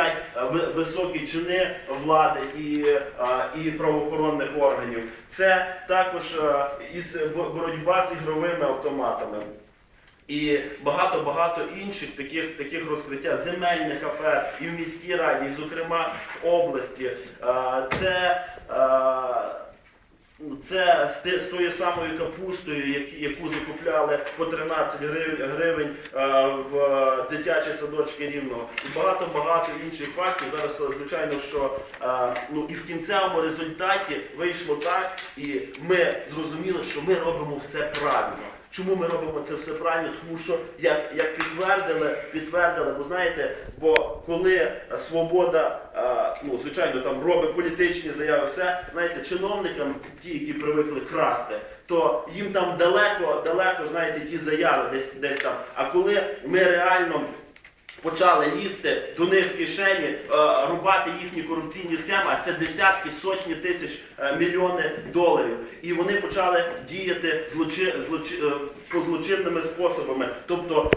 е, ви- високі чини влади і, е, і правоохоронних органів. Це також е, із боротьба з ігровими автоматами. І багато-багато інших таких, таких розкриття земельних афер і в міській раді, і, зокрема в області. Це, це з тою самою капустою, яку закупляли по 13 гривень, е, в дитячі садочки рівного. І багато-багато інших фактів. Зараз, е, звичайно, що е, ну, і в кінцевому результаті вийшло так, і ми зрозуміли, що ми робимо все правильно. Чому ми робимо це все правильно? Тому що як, як підтвердили, підтвердили, бо знаєте, бо коли е, свобода, е, ну звичайно, там робить політичні заяви, все, знаєте, чиновникам, ті, які привикли красти, то їм там далеко, далеко, знаєте, ті заяви десь десь там. А коли ми реально почали лізти до них в кишені, е, рубати їхні корупційні схеми, а це десятки, сотні тисяч, е, мільйони доларів. І вони почали діяти злочи, злочи, е, по злочинними способами. Тобто